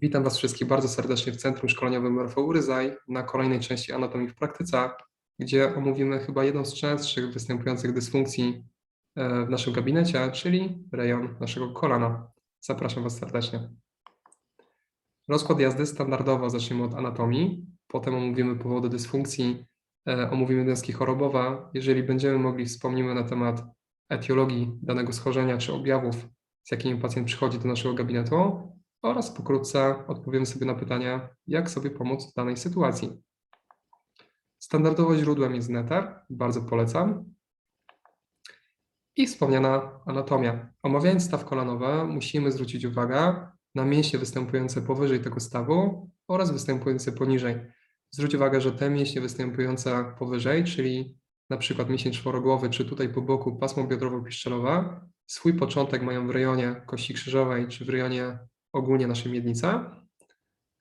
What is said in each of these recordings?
Witam Was wszystkich bardzo serdecznie w Centrum Szkoleniowym RFU Ryzaj na kolejnej części Anatomii w praktyce, gdzie omówimy chyba jedną z częstszych występujących dysfunkcji e, w naszym gabinecie, czyli rejon naszego kolana. Zapraszam Was serdecznie. Rozkład jazdy standardowo zaczniemy od anatomii, potem omówimy powody dysfunkcji, e, omówimy wnioski chorobowe. Jeżeli będziemy mogli, wspomnimy na temat etiologii danego schorzenia czy objawów, z jakimi pacjent przychodzi do naszego gabinetu oraz pokrótce odpowiemy sobie na pytania, jak sobie pomóc w danej sytuacji. Standardowo źródłem jest Netar, bardzo polecam. I wspomniana anatomia. Omawiając staw kolanowy, musimy zwrócić uwagę na mięśnie występujące powyżej tego stawu oraz występujące poniżej. Zwróć uwagę, że te mięśnie występujące powyżej, czyli na przykład mięsień czworogłowy, czy tutaj po boku pasmo biodrowo-piszczelowe, swój początek mają w rejonie kości krzyżowej, czy w rejonie ogólnie naszej miednicy.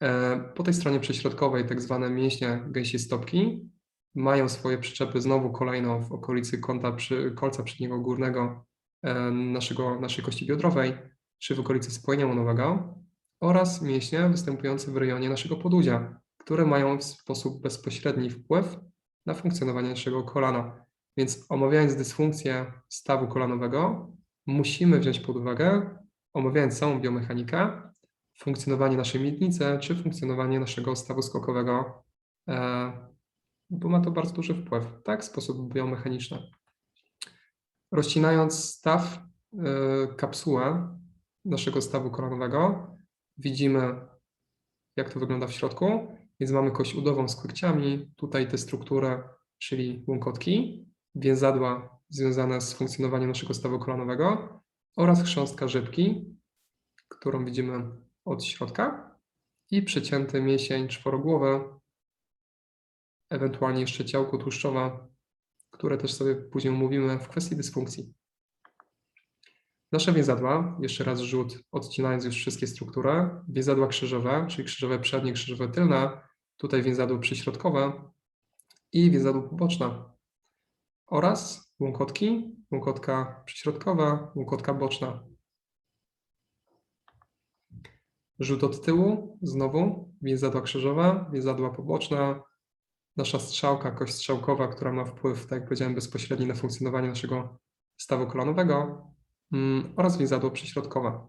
E, po tej stronie prześrodkowej tak zwane mięśnie gęsiej stopki mają swoje przyczepy znowu kolejno w okolicy kąta przy, kolca przedniego górnego e, naszego, naszej kości biodrowej, czy w okolicy spojenia łonowego oraz mięśnie występujące w rejonie naszego podudzia, które mają w sposób bezpośredni wpływ na funkcjonowanie naszego kolana. Więc omawiając dysfunkcję stawu kolanowego, musimy wziąć pod uwagę, omawiając całą biomechanikę, funkcjonowanie naszej miednicy czy funkcjonowanie naszego stawu skokowego, e, bo ma to bardzo duży wpływ, tak, w sposób biomechaniczny. Rozcinając staw, e, kapsułę naszego stawu koronowego, widzimy, jak to wygląda w środku. Więc mamy kość udową z kłykciami, tutaj te struktury, czyli łąkotki, więzadła związane z funkcjonowaniem naszego stawu kolanowego oraz chrząstka rzepki, którą widzimy od środka i przecięty mięsień czworogłowy, ewentualnie jeszcze ciałko tłuszczowe, które też sobie później omówimy w kwestii dysfunkcji. Nasze więzadła, jeszcze raz rzut, odcinając już wszystkie struktury, więzadła krzyżowe, czyli krzyżowe przednie, krzyżowe tylne, tutaj więzadło przyśrodkowe i więzadło poboczne. Oraz łąkotki, łąkotka przyśrodkowa, łąkotka boczna. Rzut od tyłu, znowu więzadła krzyżowa, więzadła poboczna, nasza strzałka, kość strzałkowa, która ma wpływ, tak jak powiedziałem, bezpośredni na funkcjonowanie naszego stawu kolanowego mm, oraz więzadło przyśrodkowe.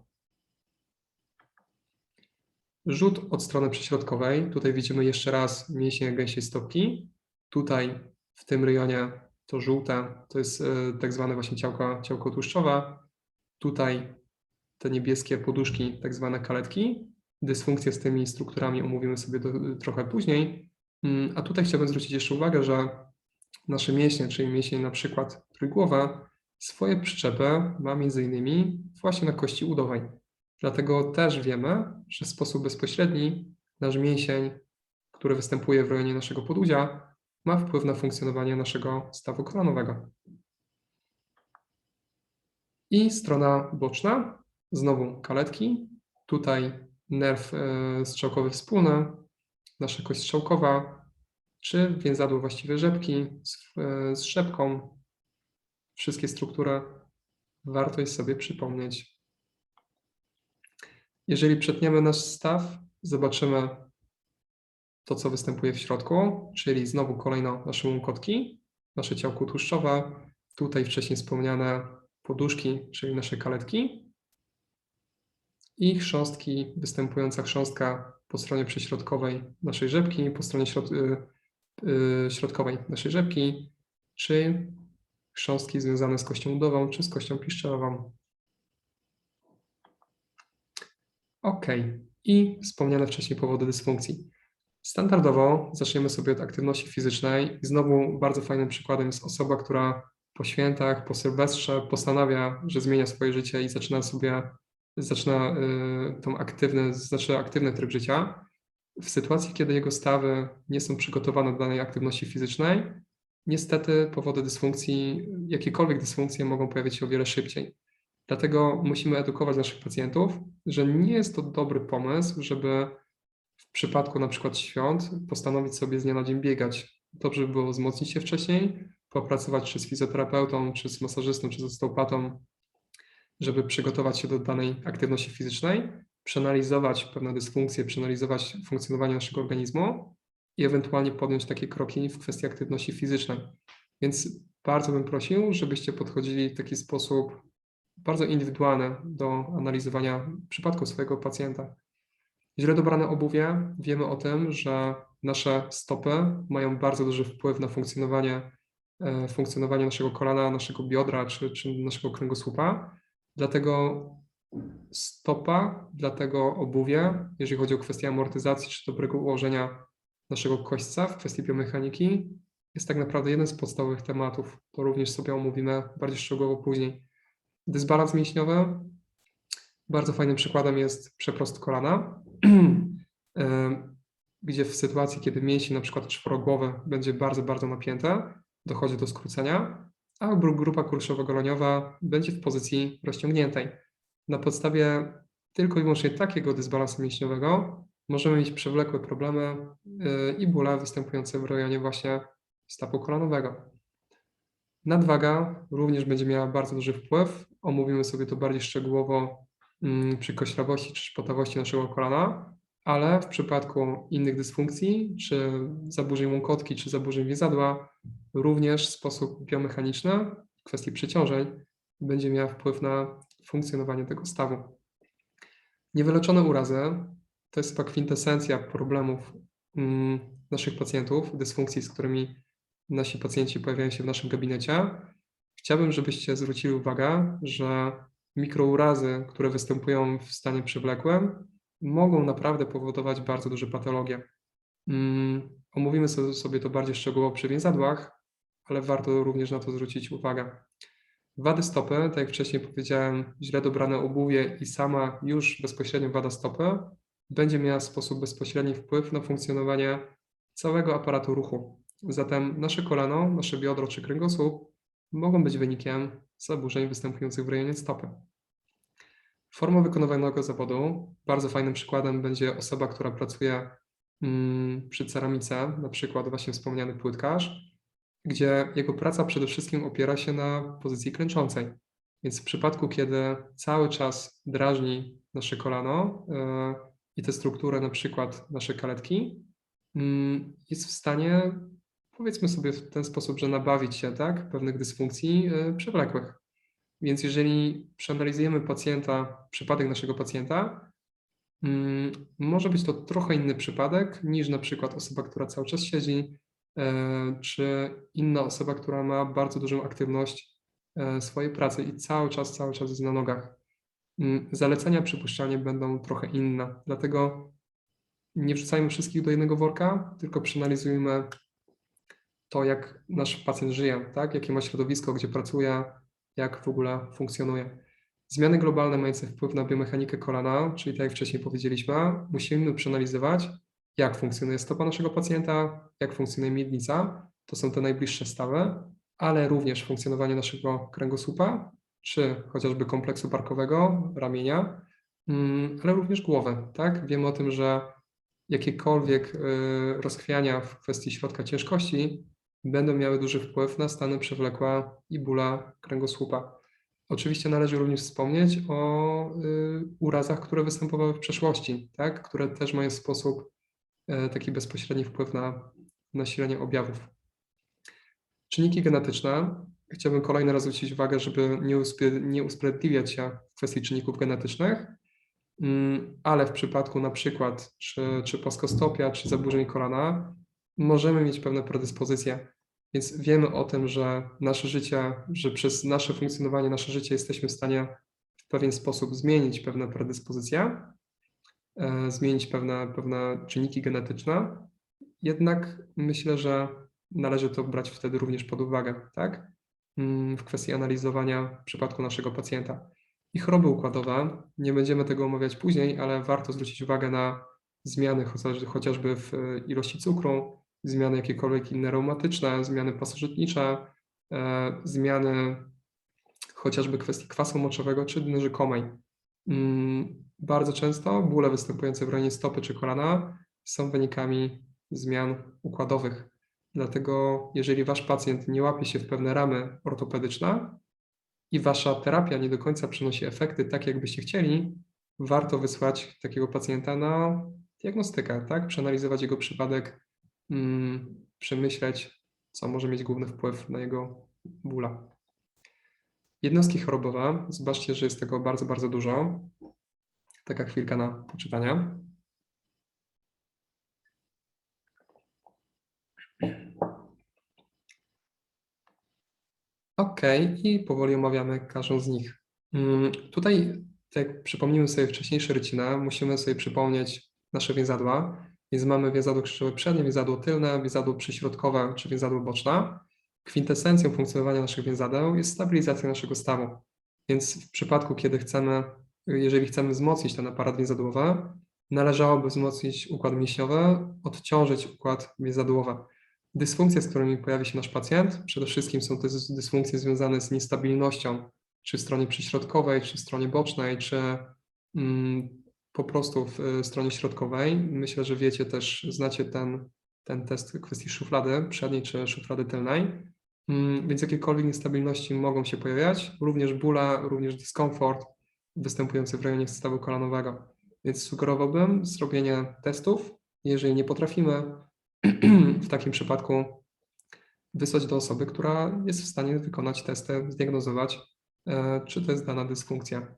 Rzut od strony przyśrodkowej. Tutaj widzimy jeszcze raz mięśnie gęsiej stopki. Tutaj w tym rejonie to żółte, to jest e, tak zwane właśnie ciałko, ciałko tłuszczowe. Tutaj te niebieskie poduszki, tak zwane kaletki. Dysfunkcje z tymi strukturami omówimy sobie do, trochę później. Mm, a tutaj chciałbym zwrócić jeszcze uwagę, że nasze mięśnie, czyli mięśnie na przykład trójgłowa, swoje przyczepy ma między innymi właśnie na kości udowej. Dlatego też wiemy, że w sposób bezpośredni nasz mięsień, który występuje w rejonie naszego podudzia, ma wpływ na funkcjonowanie naszego stawu kolanowego. I strona boczna, znowu kaletki, tutaj nerw e, strzałkowy wspólny, nasza kość strzałkowa, czy więzadło właściwie rzepki z, e, z. Wszystkie struktury warto jest sobie przypomnieć jeżeli przetniemy nasz staw, zobaczymy to, co występuje w środku, czyli znowu kolejno nasze łąkotki, nasze ciałko tłuszczowe, tutaj wcześniej wspomniane poduszki, czyli nasze kaletki i chrząstki, występująca chrząstka po stronie prześrodkowej naszej rzepki, po stronie środ yy, środkowej naszej rzepki, czy chrząstki związane z kością udową, czy z kością piszczelową. OK. I wspomniane wcześniej powody dysfunkcji. Standardowo zaczniemy sobie od aktywności fizycznej i znowu bardzo fajnym przykładem jest osoba, która po świętach, po sylwestrze postanawia, że zmienia swoje życie i zaczyna sobie, zaczyna y, tą aktywny, zaczyna aktywny tryb życia. W sytuacji, kiedy jego stawy nie są przygotowane do danej aktywności fizycznej, niestety powody dysfunkcji, jakiekolwiek dysfunkcje mogą pojawić się o wiele szybciej. Dlatego musimy edukować naszych pacjentów, że nie jest to dobry pomysł, żeby w przypadku na przykład świąt postanowić sobie z dnia na dzień biegać. Dobrze by było wzmocnić się wcześniej, popracować czy z fizjoterapeutą, czy z masażystą, czy z osteopatą, żeby przygotować się do danej aktywności fizycznej. Przeanalizować pewne dysfunkcje, przeanalizować funkcjonowanie naszego organizmu i ewentualnie podjąć takie kroki w kwestii aktywności fizycznej. Więc bardzo bym prosił, żebyście podchodzili w taki sposób bardzo indywidualny do analizowania przypadku swojego pacjenta. Źle dobrane obuwie, wiemy o tym, że nasze stopy mają bardzo duży wpływ na funkcjonowanie, e, funkcjonowanie naszego kolana, naszego biodra czy, czy naszego kręgosłupa. Dlatego stopa, dlatego obuwie, jeżeli chodzi o kwestię amortyzacji czy dobrego ułożenia naszego kośćca w kwestii biomechaniki, jest tak naprawdę jeden z podstawowych tematów. To również sobie omówimy bardziej szczegółowo później. Dysbalans mięśniowy. Bardzo fajnym przykładem jest przeprost kolana, gdzie w sytuacji, kiedy mięsień na przykład czworogłowy będzie bardzo, bardzo napięte, dochodzi do skrócenia, a grupa kurszowo-goleniowa będzie w pozycji rozciągniętej. Na podstawie tylko i wyłącznie takiego dysbalansu mięśniowego możemy mieć przewlekłe problemy y, i bóle występujące w rejonie właśnie stapu kolanowego. Nadwaga również będzie miała bardzo duży wpływ. Omówimy sobie to bardziej szczegółowo przy koślawości czy szpotawości naszego kolana, ale w przypadku innych dysfunkcji, czy zaburzeń łąkotki, czy zaburzeń więzadła, również w sposób biomechaniczny w kwestii przeciążeń będzie miała wpływ na funkcjonowanie tego stawu. Niewyleczone urazy to jest chyba kwintesencja problemów mm, naszych pacjentów, dysfunkcji, z którymi nasi pacjenci pojawiają się w naszym gabinecie. Chciałbym, żebyście zwrócili uwagę, że mikrourazy, które występują w stanie przewlekłym, mogą naprawdę powodować bardzo duże patologie. Mm, omówimy sobie to bardziej szczegółowo przy więzadłach, ale warto również na to zwrócić uwagę. Wady stopy, tak jak wcześniej powiedziałem, źle dobrane obuwie i sama już bezpośrednio wada stopy będzie miała w sposób bezpośredni wpływ na funkcjonowanie całego aparatu ruchu. Zatem nasze kolano, nasze biodro czy kręgosłup mogą być wynikiem zaburzeń występujących w rejonie stopy. Forma wykonywanego zawodu. Bardzo fajnym przykładem będzie osoba, która pracuje mm, przy ceramice, na przykład właśnie wspomniany płytkarz, gdzie jego praca przede wszystkim opiera się na pozycji klęczącej. Więc w przypadku, kiedy cały czas drażni nasze kolano yy, i tę strukturę, na przykład nasze kaletki, yy, jest w stanie, powiedzmy sobie w ten sposób, że nabawić się tak, pewnych dysfunkcji yy, przewlekłych. Więc jeżeli przeanalizujemy pacjenta, przypadek naszego pacjenta, mm, może być to trochę inny przypadek niż na przykład osoba, która cały czas siedzi, e, czy inna osoba, która ma bardzo dużą aktywność e, swojej pracy i cały czas, cały czas jest na nogach. Mm, zalecenia przypuszczalnie będą trochę inne, dlatego nie wrzucajmy wszystkich do jednego worka, tylko przeanalizujmy to, jak nasz pacjent żyje, tak? jakie ma środowisko, gdzie pracuje, jak w ogóle funkcjonuje. Zmiany globalne mające wpływ na biomechanikę kolana, czyli tak jak wcześniej powiedzieliśmy, musimy przeanalizować, jak funkcjonuje stopa naszego pacjenta, jak funkcjonuje miednica, to są te najbliższe stawy, ale również funkcjonowanie naszego kręgosłupa, czy chociażby kompleksu barkowego, ramienia, mm, ale również głowy. Tak? Wiemy o tym, że jakiekolwiek y, rozchwiania w kwestii środka ciężkości będą miały duży wpływ na stany przewlekłe i bóle kręgosłupa. Oczywiście należy również wspomnieć o y, urazach, które występowały w przeszłości, tak? które też mają w sposób y, taki bezpośredni wpływ na nasilenie objawów. Czynniki genetyczne. Chciałbym kolejny raz zwrócić uwagę, żeby nie, nie usprawiedliwiać się w kwestii czynników genetycznych, mm, ale w przypadku na przykład czy, czy płaskostopia, czy zaburzeń kolana, możemy mieć pewne predyspozycje, więc wiemy o tym, że nasze życie, że przez nasze funkcjonowanie, nasze życie jesteśmy w stanie w pewien sposób zmienić pewne predyspozycje, e, zmienić pewne, pewne czynniki genetyczne. Jednak myślę, że należy to brać wtedy również pod uwagę, tak? Mm, w kwestii analizowania w przypadku naszego pacjenta. I choroby układowe, nie będziemy tego omawiać później, ale warto zwrócić uwagę na zmiany chociażby w ilości cukru, zmiany jakiekolwiek inne reumatyczne, zmiany pasożytnicze, e, zmiany chociażby kwestii kwasu moczowego czy dny rzekomej. Mm, bardzo często bóle występujące w rejonie stopy czy kolana są wynikami zmian układowych. Dlatego, jeżeli wasz pacjent nie łapie się w pewne ramy ortopedyczne i wasza terapia nie do końca przynosi efekty tak, jakbyście chcieli, warto wysłać takiego pacjenta na diagnostykę, tak? Przeanalizować jego przypadek, mm, przemyśleć, co może mieć główny wpływ na jego bóla. Jednostki chorobowe, zobaczcie, że jest tego bardzo, bardzo dużo. Taka chwilka na poczytanie. Ok, i powoli omawiamy każdą z nich. Mm, Tutaj, tak jak przypomnimy sobie wcześniejsze rycina, musimy sobie przypomnieć nasze więzadła. Więc mamy więzadło krzyżowe przednie, więzadło tylne, więzadło przyśrodkowe czy więzadło boczne. Kwintesencją funkcjonowania naszych więzadeł jest stabilizacja naszego stawu. Więc w przypadku, kiedy chcemy, jeżeli chcemy wzmocnić ten aparat więzadłowy, należałoby wzmocnić układ mięśniowy, odciążyć układ więzadłowy. Dysfunkcje, z którymi pojawi się nasz pacjent, przede wszystkim są to dys- dysfunkcje związane z niestabilnością, czy w stronie przyśrodkowej, czy w stronie bocznej, czy mm, po prostu w y, stronie środkowej. Myślę, że wiecie też, znacie ten, ten test kwestii szuflady przedniej czy szuflady tylnej. Mm, Więc jakiekolwiek niestabilności mogą się pojawiać, również bóle, również dyskomfort występujący w rejonie stawu kolanowego. Więc sugerowałbym zrobienie testów. Jeżeli nie potrafimy, w takim przypadku wysłać do osoby, która jest w stanie wykonać testy, zdiagnozować, e, czy to jest dana dysfunkcja.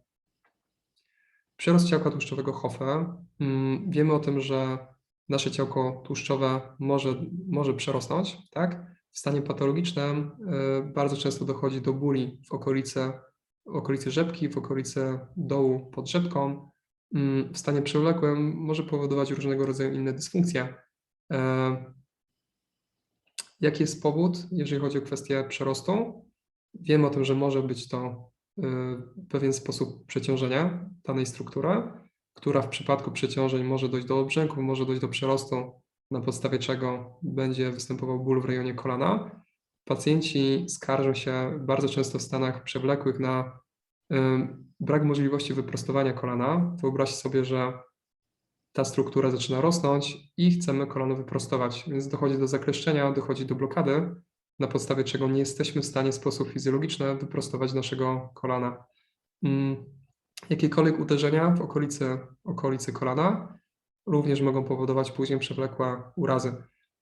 Przyrost ciałka tłuszczowego Hoffe. Mm, Wiemy o tym, że nasze ciałko tłuszczowe może, może przerosnąć, tak? W stanie patologicznym e, bardzo często dochodzi do bóli w okolicy, w okolicy rzepki, w okolicy dołu pod rzepką. Mm, W stanie przewlekłym może powodować różnego rodzaju inne dysfunkcje. E, Jaki jest powód, jeżeli chodzi o kwestię przerostu? Wiemy o tym, że może być to y, pewien sposób przeciążenia danej struktury, która w przypadku przeciążeń może dojść do obrzęków, może dojść do przerostu, na podstawie czego będzie występował ból w rejonie kolana. Pacjenci skarżą się bardzo często w stanach przewlekłych na y, brak możliwości wyprostowania kolana. Wyobraźcie sobie, że ta struktura zaczyna rosnąć i chcemy kolano wyprostować, więc dochodzi do zakleszczenia, dochodzi do blokady, na podstawie czego nie jesteśmy w stanie w sposób fizjologiczny wyprostować naszego kolana. Mm, Jakiekolwiek uderzenia w okolicy, okolicy kolana również mogą powodować później przewlekłe urazy.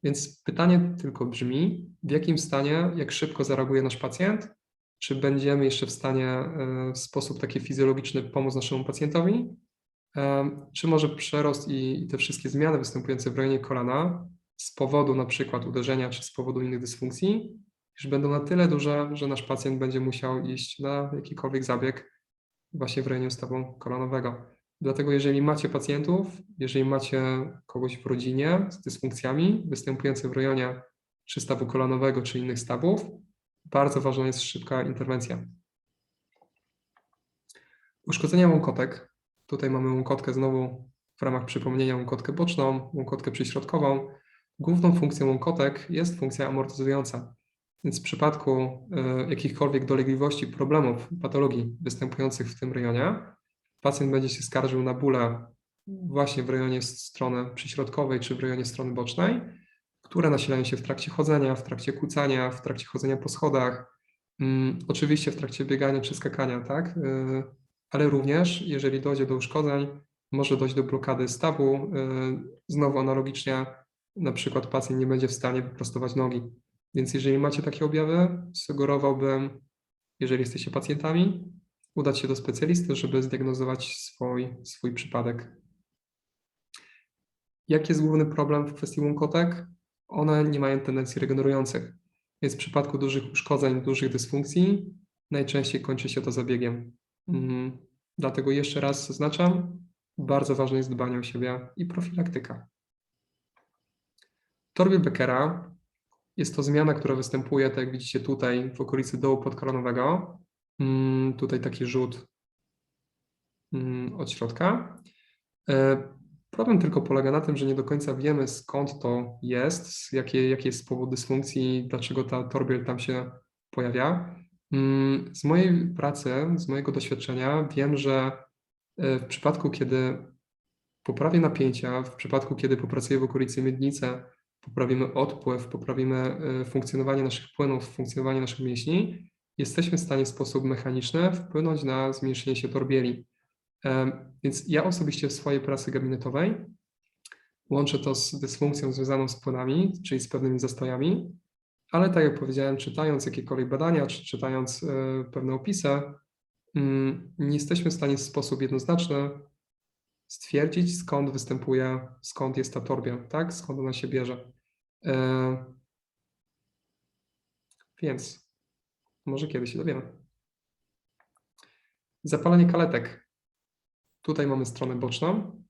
Więc pytanie tylko brzmi, w jakim stanie, jak szybko zareaguje nasz pacjent, czy będziemy jeszcze w stanie e, w sposób taki fizjologiczny pomóc naszemu pacjentowi, Em, Czy może przerost i te wszystkie zmiany występujące w rejonie kolana z powodu na przykład uderzenia czy z powodu innych dysfunkcji już będą na tyle duże, że nasz pacjent będzie musiał iść na jakikolwiek zabieg właśnie w rejonie stawu kolanowego. Dlatego jeżeli macie pacjentów, jeżeli macie kogoś w rodzinie z dysfunkcjami występujących w rejonie czy stawu kolanowego, czy innych stawów, bardzo ważna jest szybka interwencja. Uszkodzenia łąkotek Tutaj mamy łąkotkę znowu w ramach przypomnienia łąkotkę boczną, łąkotkę przyśrodkową. Główną funkcją łąkotek jest funkcja amortyzująca. Więc w przypadku y, jakichkolwiek dolegliwości, problemów, patologii występujących w tym rejonie, pacjent będzie się skarżył na bóle właśnie w rejonie strony przyśrodkowej czy w rejonie strony bocznej, które nasilają się w trakcie chodzenia, w trakcie kłócania, w trakcie chodzenia po schodach, mm, oczywiście w trakcie biegania czy skakania, tak? Y, ale również jeżeli dojdzie do uszkodzeń, może dojść do blokady stawu. y, Znowu analogicznie, na przykład pacjent nie będzie w stanie wyprostować nogi. Więc jeżeli macie takie objawy, sugerowałbym, jeżeli jesteście pacjentami, udać się do specjalisty, żeby zdiagnozować swój, swój przypadek. Jaki jest główny problem w kwestii łąkotek? One nie mają tendencji regenerujących. Więc w przypadku dużych uszkodzeń, dużych dysfunkcji, najczęściej kończy się to zabiegiem. Mhm. Dlatego jeszcze raz zaznaczam, bardzo ważne jest dbanie o siebie i profilaktyka. Torbie Beckera jest to zmiana, która występuje, tak jak widzicie tutaj, w okolicy dołu podkoronowego. Mm, Tutaj taki rzut mm, od środka. E, Problem tylko polega na tym, że nie do końca wiemy skąd to jest, jakie, jaki jest powód dysfunkcji, dlaczego ta torbiel tam się pojawia. Mm, Z mojej pracy, z mojego doświadczenia wiem, że e, w przypadku, kiedy poprawię napięcia, w przypadku, kiedy popracuję w okolicy miednicy, poprawimy odpływ, poprawimy e, funkcjonowanie naszych płynów, funkcjonowanie naszych mięśni, jesteśmy w stanie w sposób mechaniczny wpłynąć na zmniejszenie się torbieli. Więc ja osobiście w swojej pracy gabinetowej łączę to z dysfunkcją związaną z płynami, czyli z pewnymi zastojami, ale tak jak powiedziałem, czytając jakiekolwiek badania, czy czytając e, pewne opisy, mm, nie jesteśmy w stanie w sposób jednoznaczny stwierdzić, skąd występuje, skąd jest ta torbia, tak? Skąd ona się bierze. E, Więc może kiedyś się dowiemy. Zapalenie kaletek. Tutaj mamy stronę boczną.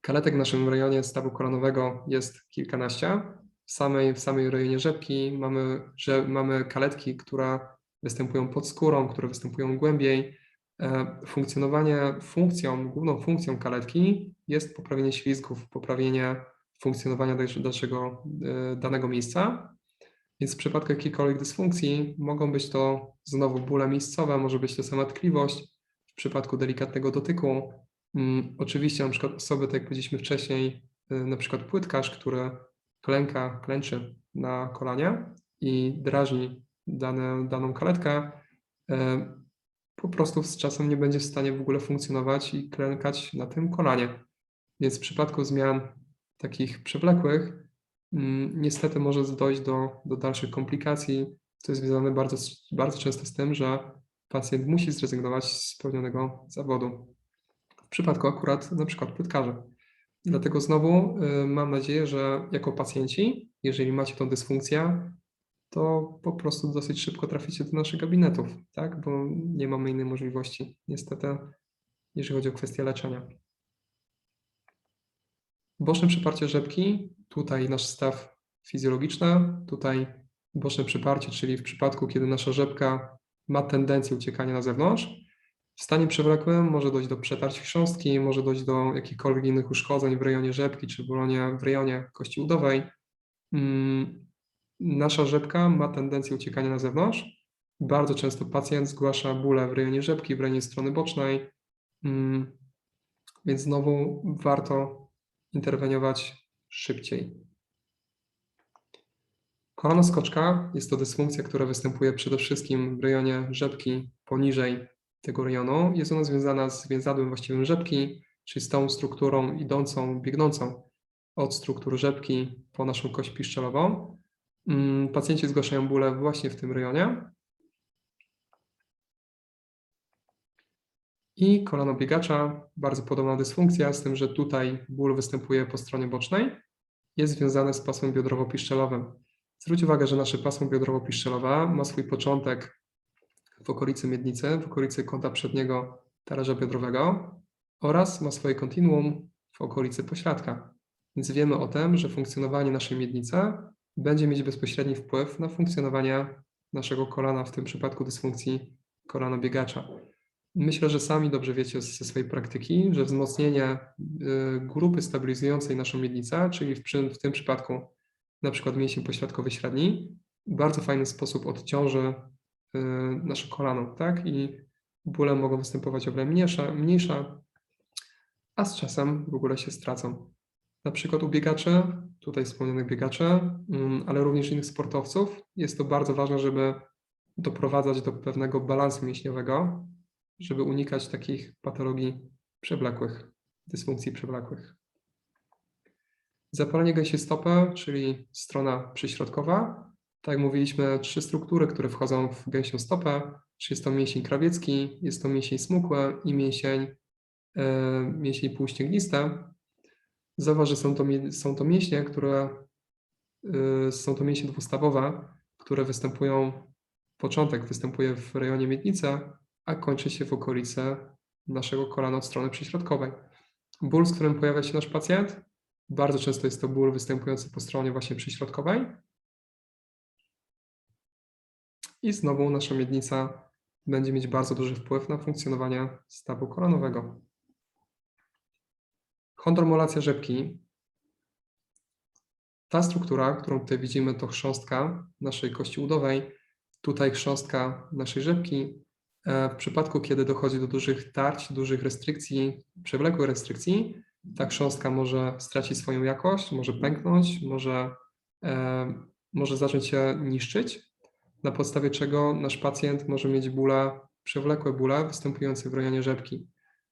Kaletek w naszym rejonie stawu koronowego jest kilkanaście. W samej, w samej rejonie rzepki mamy, że mamy kaletki, które występują pod skórą, które występują głębiej. E, Funkcjonowanie, funkcją, główną funkcją kaletki jest poprawienie ślizgów, poprawienie funkcjonowania dalsze- dalszego e, danego miejsca. Więc w przypadku jakiejkolwiek dysfunkcji mogą być to znowu bóle miejscowe, może być to sama tkliwość, w przypadku delikatnego dotyku. Mm, Oczywiście na przykład osoby, tak jak powiedzieliśmy wcześniej, y, na przykład płytkarz, który klęka, klęczy na kolanie i drażni dane, daną kaletkę, po prostu z czasem nie będzie w stanie w ogóle funkcjonować i klękać na tym kolanie. Więc w przypadku zmian takich przewlekłych, mm, niestety może dojść do, do dalszych komplikacji, co jest związane bardzo, bardzo często z tym, że pacjent musi zrezygnować z pełnionego zawodu. W przypadku akurat na przykład płytkarza. Dlatego znowu y, mam nadzieję, że jako pacjenci, jeżeli macie tą dysfunkcję, to po prostu dosyć szybko traficie do naszych gabinetów, tak? Bo nie mamy innej możliwości, niestety, jeżeli chodzi o kwestię leczenia. Boczne przyparcie rzepki, tutaj nasz staw fizjologiczny, tutaj boczne przyparcie, czyli w przypadku, kiedy nasza rzepka ma tendencję uciekania na zewnątrz, w stanie przewlekłym może dojść do przetarć chrząstki, może dojść do jakichkolwiek innych uszkodzeń w rejonie rzepki czy w rejonie, w rejonie kości udowej. Mm, Nasza rzepka ma tendencję uciekania na zewnątrz. Bardzo często pacjent zgłasza bóle w rejonie rzepki, w rejonie strony bocznej, Mm, więc znowu warto interweniować szybciej. Kolonoskoczka jest to dysfunkcja, która występuje przede wszystkim w rejonie rzepki poniżej tego rejonu. Jest ona związana z więzadłem właściwym rzepki, czyli z tą strukturą idącą, biegnącą od struktur rzepki po naszą kość piszczelową. Mm, Pacjenci zgłaszają bóle właśnie w tym rejonie. I kolano biegacza, bardzo podobna dysfunkcja, z tym, że tutaj ból występuje po stronie bocznej, jest związany z pasmem biodrowo-piszczelowym. Zwróć uwagę, że nasze pasmo biodrowo-piszczelowe ma swój początek w okolicy miednicy, w okolicy kąta przedniego talerza biodrowego oraz ma swoje kontinuum w okolicy pośladka. Więc wiemy o tym, że funkcjonowanie naszej miednicy będzie mieć bezpośredni wpływ na funkcjonowanie naszego kolana, w tym przypadku dysfunkcji kolano biegacza. Myślę, że sami dobrze wiecie ze swojej praktyki, że wzmocnienie y, grupy stabilizującej naszą miednicę, czyli w, w tym przypadku na przykład mięsień pośladkowy średni, bardzo fajny sposób odciąży y, nasze kolano, tak? I bóle mogą występować o wiele mniejsze, mniejsze, a z czasem w ogóle się stracą. Na przykład u biegaczy, tutaj wspomnianych biegaczy, mm, ale również innych sportowców, jest to bardzo ważne, żeby doprowadzać do pewnego balansu mięśniowego, żeby unikać takich patologii przewlekłych, dysfunkcji przewlekłych. Zapalenie gęsiej stopy, czyli strona przyśrodkowa. Tak jak mówiliśmy, trzy struktury, które wchodzą w gęsią stopę, czyli jest to mięsień krawiecki, jest to mięsień smukły i mięsień, e, mięsień półścięgnisty. Zauważ, że są to, są to mięśnie, które y, są to mięśnie dwustawowe, które występują, początek występuje w rejonie miednicy, a kończy się w okolicy naszego kolana od strony przyśrodkowej. Ból, z którym pojawia się nasz pacjent, bardzo często jest to ból występujący po stronie właśnie przyśrodkowej. I znowu nasza miednica będzie mieć bardzo duży wpływ na funkcjonowanie stawu koronowego. Chondromolacja rzepki. Ta struktura, którą tutaj widzimy, to chrząstka naszej kości udowej. Tutaj chrząstka naszej rzepki. E, W przypadku, kiedy dochodzi do dużych tarć, dużych restrykcji, przewlekłych restrykcji, ta chrząstka może stracić swoją jakość, może pęknąć, może, e, może zacząć się niszczyć, na podstawie czego nasz pacjent może mieć bóle, przewlekłe bóle występujące w rejonie rzepki.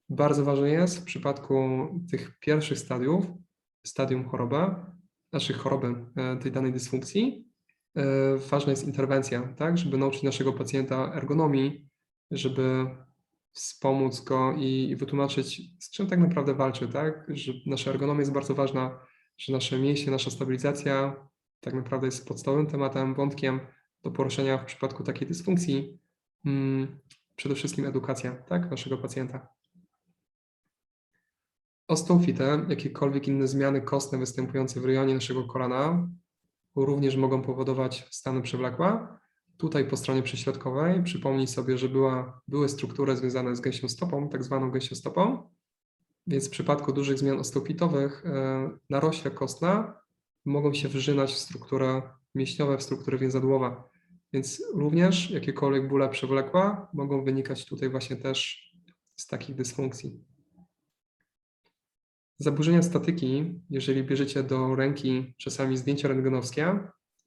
Bardzo ważne jest w przypadku tych pierwszych stadiów, stadium choroby, naszych choroby e, tej danej dysfunkcji, e, ważna jest interwencja, tak, żeby nauczyć naszego pacjenta ergonomii, żeby wspomóc go i, i wytłumaczyć, z czym tak naprawdę walczy, tak, że nasza ergonomia jest bardzo ważna, że nasze mięśnie, nasza stabilizacja tak naprawdę jest podstawowym tematem, wątkiem do poruszenia w przypadku takiej dysfunkcji. Mm, Przede wszystkim edukacja, tak, naszego pacjenta. Osteofitę, jakiekolwiek inne zmiany kostne występujące w rejonie naszego kolana również mogą powodować stany przewlekłe. Tutaj po stronie prześrodkowej przypomnij sobie, że była, były struktury związane z gęsią stopą, tak zwaną gęsią stopą, więc w przypadku dużych zmian osteofitowych e, narośle kostne mogą się wrzynać w strukturę mięśniowe, w struktury więzadłowe. Więc również jakiekolwiek bóle przewlekłe mogą wynikać tutaj właśnie też z takich dysfunkcji. Zaburzenia statyki, jeżeli bierzecie do ręki czasami zdjęcia rentgenowskie,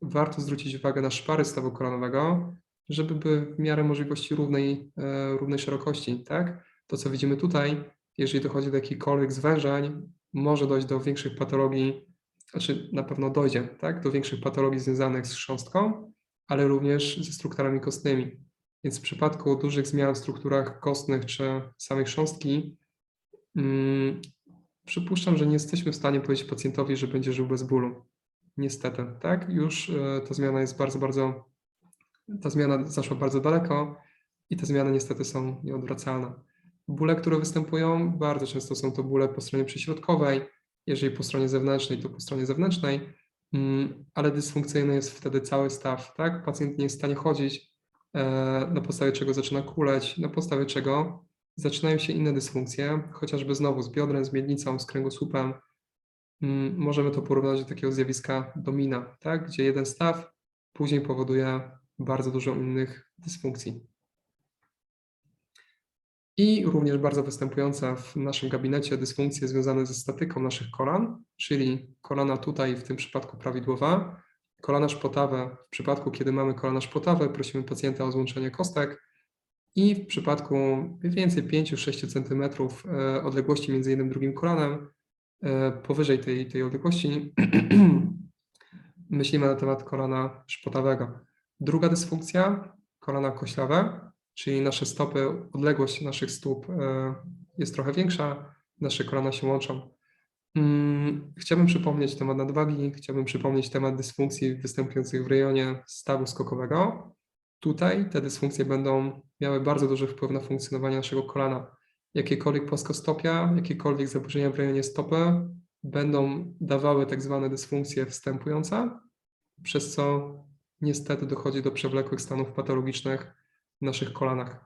warto zwrócić uwagę na szpary stawu kolanowego, żeby były w miarę możliwości równej, e, równej szerokości. Tak? To, co widzimy tutaj, jeżeli dochodzi do jakichkolwiek zwężeń, może dojść do większych patologii, znaczy na pewno dojdzie tak? do większych patologii związanych z chrząstką, ale również ze strukturami kostnymi. Więc w przypadku dużych zmian w strukturach kostnych czy samej chrząstki, mm, przypuszczam, że nie jesteśmy w stanie powiedzieć pacjentowi, że będzie żył bez bólu. Niestety, tak? Już e, ta zmiana jest bardzo, bardzo, ta zmiana zaszła bardzo daleko i te zmiany niestety są nieodwracalne. Bóle, które występują, bardzo często są to bóle po stronie przyśrodkowej, jeżeli po stronie zewnętrznej, to po stronie zewnętrznej, mm, ale dysfunkcyjny jest wtedy cały staw, tak? Pacjent nie jest w stanie chodzić, e, na podstawie czego zaczyna kuleć, na podstawie czego zaczynają się inne dysfunkcje, chociażby znowu z biodrem, z miednicą, z kręgosłupem. Mm, Możemy to porównać do takiego zjawiska domina, tak? gdzie jeden staw później powoduje bardzo dużo innych dysfunkcji. I również bardzo występujące w naszym gabinecie dysfunkcje związane ze statyką naszych kolan, czyli kolana tutaj w tym przypadku prawidłowa, kolana szpotawe w przypadku, kiedy mamy kolana szpotawe, prosimy pacjenta o złączenie kostek, i w przypadku mniej więcej 5-6 cm e, odległości między jednym drugim kolanem, e, powyżej tej, tej odległości, myślimy na temat kolana szpotawego. Druga dysfunkcja, kolana koślawe, czyli nasze stopy, odległość naszych stóp e, jest trochę większa, nasze kolana się łączą. Mm, chciałbym przypomnieć temat nadwagi, chciałbym przypomnieć temat dysfunkcji występujących w rejonie stawu skokowego. Tutaj te dysfunkcje będą miały bardzo duży wpływ na funkcjonowanie naszego kolana. Jakiekolwiek płaskostopia, jakiekolwiek zaburzenia w rejonie stopy będą dawały tak zwane dysfunkcje wstępujące, przez co niestety dochodzi do przewlekłych stanów patologicznych w naszych kolanach.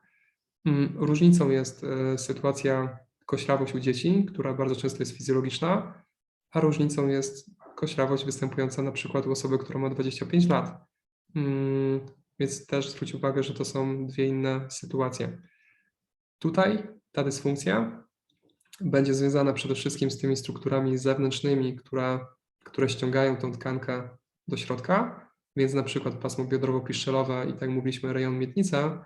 Mm, Różnicą jest e, sytuacja koślawość u dzieci, która bardzo często jest fizjologiczna, a różnicą jest koślawość występująca na przykład u osoby, która ma 25 lat. Więc też zwróć uwagę, że to są dwie inne sytuacje. Tutaj ta dysfunkcja będzie związana przede wszystkim z tymi strukturami zewnętrznymi, które, które ściągają tą tkankę do środka, więc na przykład pasmo biodrowo-piszczelowe i tak mówiliśmy rejon miednica,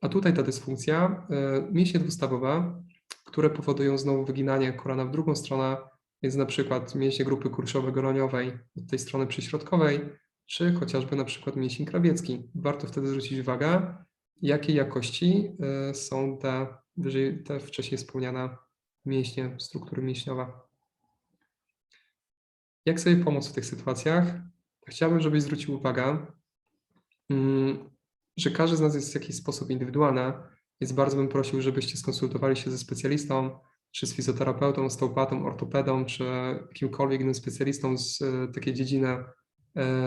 a tutaj ta dysfunkcja, y, mięśnie dwustawowe, które powodują znowu wyginanie kolana w drugą stronę, więc na przykład mięśnie grupy kurczowo-goroniowej od tej strony przyśrodkowej, czy chociażby na przykład mięsień krawiecki. Warto wtedy zwrócić uwagę, jakiej jakości y, są te, te wcześniej wspomniane mięśnie, struktury mięśniowe. Jak sobie pomóc w tych sytuacjach? Chciałbym, żebyś zwrócił uwagę, mm, że każdy z nas jest w jakiś sposób indywidualny, więc bardzo bym prosił, żebyście skonsultowali się ze specjalistą, czy z fizjoterapeutą, osteopatą, ortopedą, czy kimkolwiek innym specjalistą z y, takiej dziedziny E,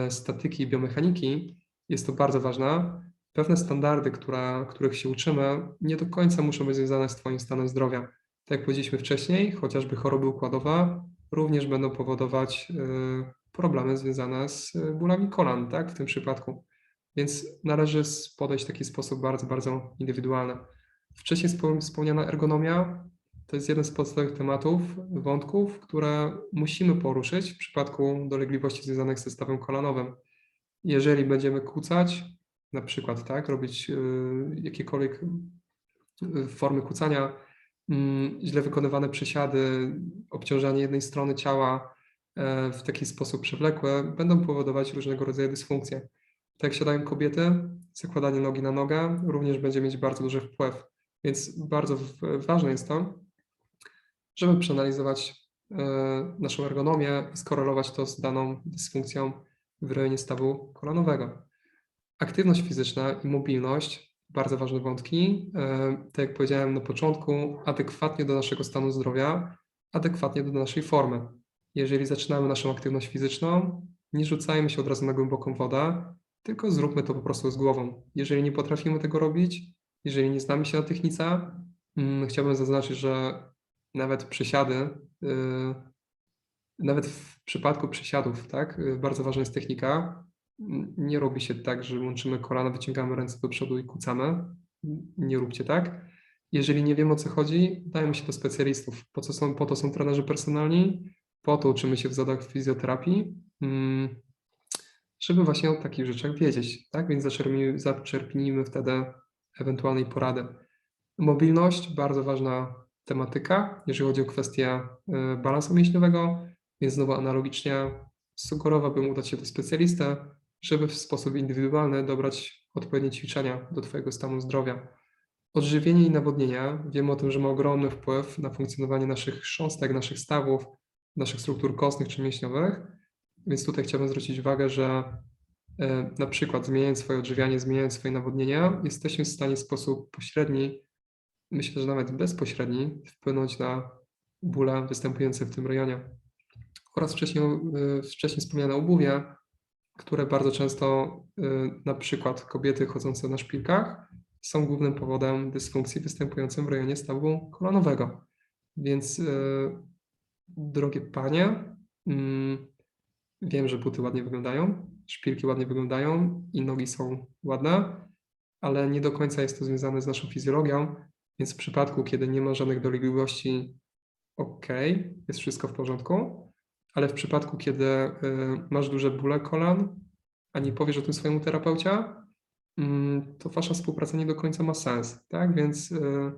statyki i biomechaniki, jest to bardzo ważne. Pewne standardy, których się uczymy, nie do końca muszą być związane z Twoim stanem zdrowia. Tak jak powiedzieliśmy wcześniej, chociażby choroby układowe również będą powodować e, problemy związane z bólami kolan, tak, w tym przypadku. Więc należy podejść w taki sposób bardzo, bardzo indywidualny. Wcześniej wspomniana ergonomia to jest jeden z podstawowych tematów, wątków, które musimy poruszyć w przypadku dolegliwości związanych ze stawem kolanowym. Jeżeli będziemy kłócać, na przykład tak, robić y, jakiekolwiek y, formy kłócania, mm, źle wykonywane przysiady, obciążanie jednej strony ciała e, w taki sposób przewlekły będą powodować różnego rodzaju dysfunkcje. Tak jak siadają kobiety, zakładanie nogi na nogę również będzie mieć bardzo duży wpływ. Więc bardzo ważne jest to, żeby przeanalizować e, naszą ergonomię i skorelować to z daną dysfunkcją w rejonie stawu kolanowego. Aktywność fizyczna i mobilność, bardzo ważne wątki. E, Tak jak powiedziałem na początku, adekwatnie do naszego stanu zdrowia, adekwatnie do naszej formy. Jeżeli zaczynamy naszą aktywność fizyczną, nie rzucajmy się od razu na głęboką wodę, tylko zróbmy to po prostu z głową. Jeżeli nie potrafimy tego robić, jeżeli nie znamy się na technice, mm, chciałbym zaznaczyć, że nawet przysiady, y, nawet w przypadku przysiadów, tak, y, bardzo ważna jest technika. Nie robi się tak, że łączymy kolana, wyciągamy ręce do przodu i kucamy. Nie róbcie tak. Jeżeli nie wiemy o co chodzi, dajmy się do specjalistów. Po, co są, po to są trenerzy personalni, po to uczymy się w zadach fizjoterapii, mm, żeby właśnie o takich rzeczach wiedzieć, tak? Więc zaczerpnijmy wtedy ewentualnej porady. Mobilność, bardzo ważna tematyka, jeżeli chodzi o kwestię y, balansu mięśniowego, więc znowu analogicznie sugerowałbym udać się do specjalisty, żeby w sposób indywidualny dobrać odpowiednie ćwiczenia do Twojego stanu zdrowia. Odżywienie i nawodnienie, wiemy o tym, że ma ogromny wpływ na funkcjonowanie naszych chrząstek, naszych stawów, naszych struktur kostnych czy mięśniowych, więc tutaj chciałbym zwrócić uwagę, że e, na przykład zmieniając swoje odżywianie, zmieniając swoje nawodnienie, jesteśmy w stanie w sposób pośredni, myślę, że nawet bezpośredni, wpłynąć na bóle występujące w tym rejonie. Oraz wcześniej, e, wcześniej wspomniane obuwie, które bardzo często, e, na przykład kobiety chodzące na szpilkach, są głównym powodem dysfunkcji występującym w rejonie stawu kolanowego. Więc, e, drogie panie, mm, wiem, że buty ładnie wyglądają, szpilki ładnie wyglądają i nogi są ładne, ale nie do końca jest to związane z naszą fizjologią, więc w przypadku, kiedy nie ma żadnych dolegliwości, ok, jest wszystko w porządku, ale w przypadku, kiedy y, masz duże bóle kolan, a nie powiesz o tym swojemu terapeucie, mm, to wasza współpraca nie do końca ma sens, tak? Więc y,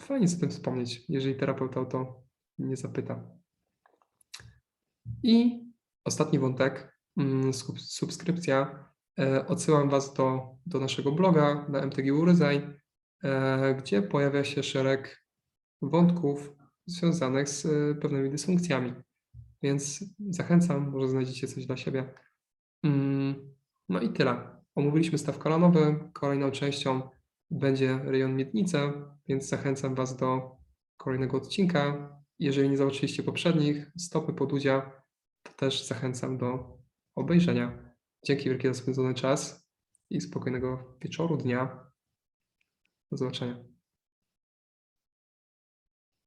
fajnie o tym wspomnieć, jeżeli terapeuta o to nie zapyta. I ostatni wątek, mm, sub- subskrypcja. E, Odsyłam Was do, do naszego bloga na MTG Uryzaj, e, gdzie pojawia się szereg wątków związanych z e, pewnymi dysfunkcjami. Więc zachęcam, może znajdziecie coś dla siebie. Mm, No i tyle. Omówiliśmy staw kolanowy. Kolejną częścią będzie rejon miednicy, więc zachęcam Was do kolejnego odcinka. Jeżeli nie zobaczyliście poprzednich, stopy podudzia, to też zachęcam do obejrzenia. Dzięki wielkie za spędzony czas i spokojnego wieczoru, dnia. Do zobaczenia.